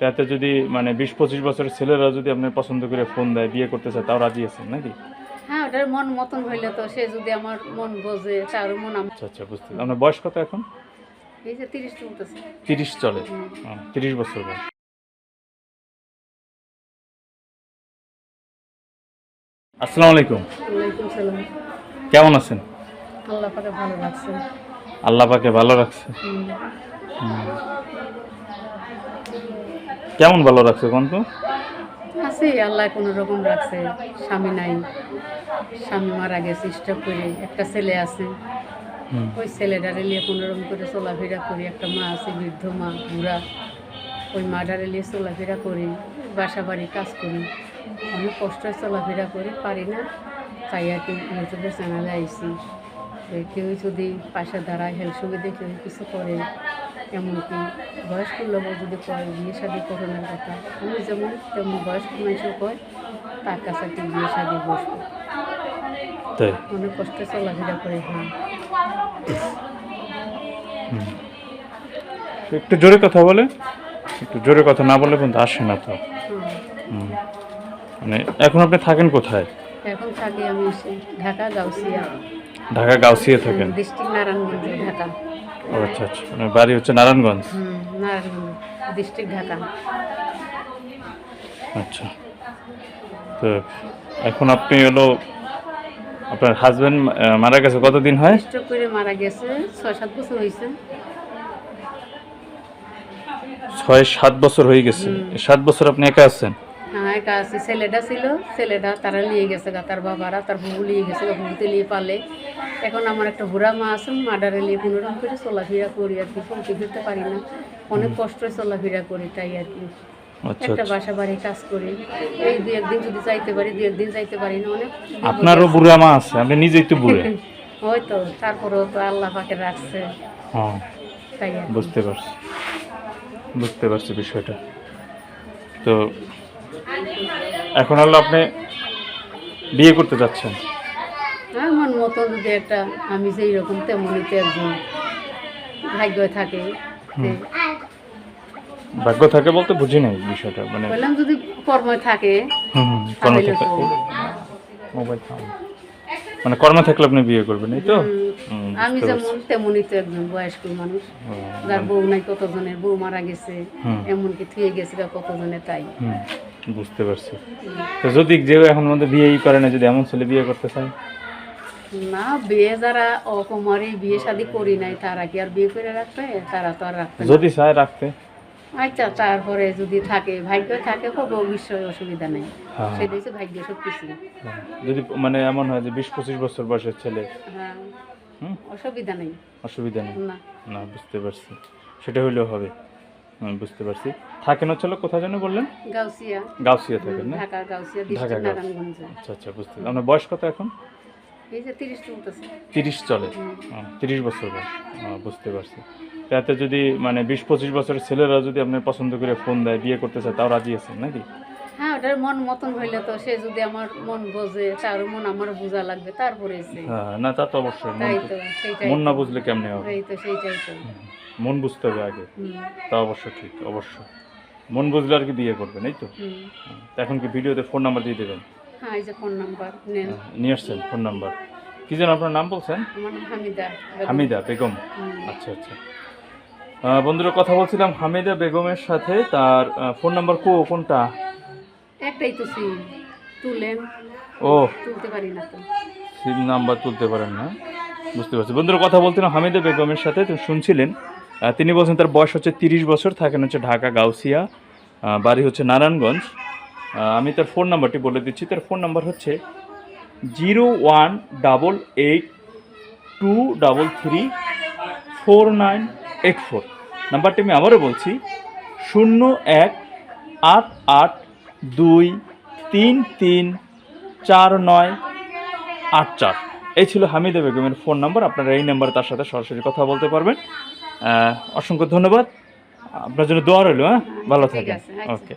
তাতে যদি মানে বিশ পঁচিশ বছরের ছেলেরা যদি আপনার পছন্দ করে ফোন দেয় বিয়ে করতে চায় তাও রাজি আছেন নাকি? হ্যাঁ ওটার মন মতন হইলে তো সে যদি আমার মন বোঝে তারও মন আচ্ছা আচ্ছা বুঝতে। আপনার বয়স কত এখন? এই যে তিরিশ চলতেছে। তিরিশ চলে। তিরিশ বছর বয়স। আসসালামু আলাইকুম। কেমন আছেন? আল্লাহ পাকে ভালো লাগছে আল্লাহ পাকে ভালো রাখছে। কেমন ভালো রাখছে কোন তো? আছে আল্লাহ কোনো রকম রাখছে। স্বামী নাই। স্বামী মারা গেছে স্টক করে একটা ছেলে আছে। ওই ছেলেটারে নিয়ে কোনো রকম করে চলাফেরা করি। একটা মা আছে বৃদ্ধ মা বুড়া। ওই মাটারে নিয়ে চলাফেরা করি বাসা বাড়ি কাজ করি। অনেক কষ্ট চলাফেরা করি পারি না। তাই আর কি ইউটিউবের চ্যানেলে আইসি কেউ যদি পাশে দাঁড়ায় হেল সুবিধে কেউ কিছু করে এমনকি বয়স্ক লোক যদি কয় বিয়ে শাদি করোনার কথা আমি যেমন তেমন বয়স্ক মানুষও কয় তার কাছে একটু বিয়ে শাদি বসবো অনেক কষ্টে চলাফেরা করে হ্যাঁ। একটু জোরে কথা বলে একটু জোরে কথা না বলে কিন্তু আসে না তো। মানে এখন আপনি থাকেন কোথায়? এখন থাকি আমি ঢাকা গাউসিয়া। ঢাকা গাউসিয়া থাকেন? ডিস্ট্রিক্ট নারায়ণগঞ্জে ঢাকা। ও আচ্ছা আচ্ছা। মানে বাড়ি হচ্ছে নারায়ণগঞ্জ? হুম নারায়ণগঞ্জ ডিস্ট্রিক্ট ঢাকা। আচ্ছা। তো এখন আপনি হলো আপনার হাজবেন্ড মারা গেছে কতদিন হয়? স্ট্রোক করে মারা গেছে ছয় সাত বছর হয়েছে। ছয় সাত বছর হয়ে গেছে। সাত বছর আপনি একা আছেন? একা আছে ছেলেটা ছিল ছেলেটা তারা নিয়ে গেছে গা তার বাবারা তার বউ নিয়ে গেছে গা বউতে নিয়ে পালে। এখন আমার একটা বুড়া মা আছে মাডারে নিয়ে কোনোরকম করে চলাফেরা করি আর কি চলতে ফিরতে পারি না। অনেক কষ্ট চলাফেরা করি তাই আর কি। আচ্ছা একটা আচ্ছা। বাসা বাড়ি কাজ করি। এই দু একদিন যদি যাইতে পারি দু একদিন যাইতে পারি না অনেক আপনারও বুড়া মা আছে আপনি নিজেই তো বুড়ে। ওই তো তারপরেও তো আল্লাহ পাকে রাখছে। হ্যাঁ বুঝতে পারছি। বুঝতে পারছি বিষয়টা। তো এখন হলো আপনি বিয়ে করতে যাচ্ছেন। আমার মতো যদি একটা আমি যেই রকম তেমনই তো একজন ভাগ্য থাকে। ভাগ্য থাকে বলতে বুঝি নাই বিষয়টা মানে বললাম যদি কর্ম থাকে হুম কর্ম তো মোবাইল মানে কর্ম থাকলে আপনি বিয়ে করবেন এই তো? আমি। যেমন তেমনই তো একজন বয়স্ক মানুষ। যার বউ নাই কতজনের বউ মারা গেছে। এমনকি থুয়ে গেছে গা কতজনের তাই। বুঝতে পারছি। তো যদি যে এখন মধ্যে বিয়েই করে না যদি এমন ছেলে বিয়ে করতে চায়? না বিয়ে যারা অকুমারী বিয়ে শাদি করি নাই তারা কি আর বিয়ে করে রাখবে তারা তো আর রাখবে না। যদি চায় রাখতে। আচ্ছা তারপরে যদি থাকে ভাগ্য থাকে খুব অবশ্যই অসুবিধা নেই। হ্যাঁ। সেটা হচ্ছে ভাগ্য সব কিছু হ্যাঁ, যদি মানে এমন হয় যে বিশ পঁচিশ বছর বয়সের ছেলে হ্যাঁ। হুম? অসুবিধা নেই। অসুবিধা নেই? না। না বুঝতে পারছি। সেটা হইলেও হবে। বুঝতে পারছি। থাকেন হচ্ছে কোথায় যেন বললেন? গাউসিয়া। গাউসিয়া থাকেন না? ঢাকা গাউসিয়া ঢাকা নারায়ণগঞ্জ। আচ্ছা আচ্ছা বুঝতে আপনার বয়স কত এখন? এই যে তিরিশ চলতেছে। তিরিশ চলে। হুম। ও, তিরিশ বছর বয়স। বুঝতে পারছি। তাতে যদি মানে বিশ পঁচিশ বছরের ছেলেরা যদি আপনার পছন্দ করে ফোন দেয় বিয়ে করতে চায় তাও রাজি আছেন নাকি? ওটার মন মতন হইলে তো সে যদি আমার মন বোঝে তারও মন আমার বোঝা লাগবে তারপরে হ্যাঁ না তা তো অবশ্যই মন মন না বুঝলে কেমনে হবে? তো সেইটাই তো। মন বুঝতে হবে আগে। তা অবশ্য ঠিক অবশ্যই। মন বুঝলে আর কি বিয়ে করবেন এই তো? এখন কি ভিডিওতে ফোন নাম্বার দিয়ে দেবেন? হ্যাঁ এই যে ফোন নাম্বার নেন। হ্যাঁ, নিয়ে আসছেন ফোন নাম্বার। কি যেন আপনার নাম বলছেন। হামিদা বেগম। আচ্ছা আচ্ছা। বন্ধুরা কথা বলছিলাম হামিদা বেগমের সাথে তার ফোন নাম্বার কো কোনটা? একটাই তো সিম তুলেন ও। তুলতে পারি না তো। সিম নাম্বার তুলতে পারেন না। বুঝতে পারছি। বন্ধুরা কথা বলছিলাম হামিদা বেগমের সাথে তুমি শুনছিলেন। তিনি বলছেন তার বয়স হচ্ছে তিরিশ বছর থাকেন হচ্ছে ঢাকা গাউসিয়া বাড়ি হচ্ছে নারায়ণগঞ্জ। আমি তার ফোন নাম্বারটি বলে দিচ্ছি। তার ফোন নাম্বার হচ্ছে zero one double eight two double three four nine eight four. নাম্বারটি আমি আবারও বলছি শূন্য এক আট আট দুই তিন তিন চার নয় আট চার। এই ছিল হামিদা বেগমের ফোন নাম্বার। আপনারা এই নাম্বারে তার সাথে সরাসরি কথা বলতে পারবেন। অসংখ্য ধন্যবাদ। আপনার জন্য দোয়া রইল হ্যাঁ? ভালো থাকেন। ওকে